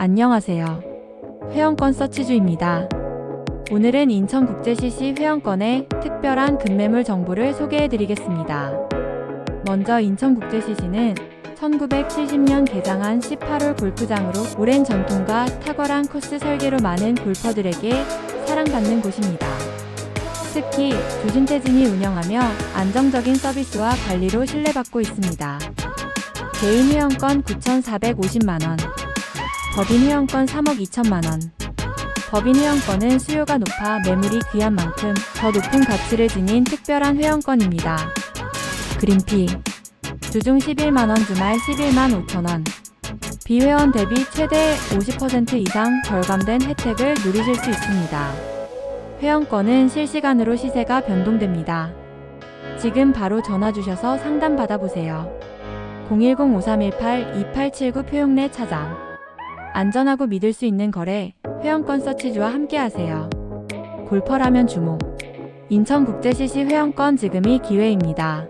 안녕하세요. 회원권 서치주입니다. 오늘은 인천국제CC 회원권의 특별한 급매물 정보를 소개해 드리겠습니다. 먼저 인천국제CC는 1970년 개장한 18홀 골프장으로 오랜 전통과 탁월한 코스 설계로 많은 골퍼들에게 사랑받는 곳입니다. 특히 조신태진이 운영하며 안정적인 서비스와 관리로 신뢰받고 있습니다. 개인 회원권 9,450만원, 법인 회원권 3억 2천만 원. 법인 회원권은 수요가 높아 매물이 귀한 만큼 더 높은 가치를 지닌 특별한 회원권입니다. 그린피 주중 11만원 주말 11만 5천원 비회원 대비 최대 50% 이상 절감된 혜택을 누리실 수 있습니다. 회원권은 실시간으로 시세가 변동됩니다. 지금 바로 전화 주셔서 상담 받아보세요. 010-5318-2879 표용내 차장 안전하고 믿을 수 있는 거래 회원권 서치주와 함께하세요. 골퍼라면 주목 인천국제CC 회원권 지금이 기회입니다.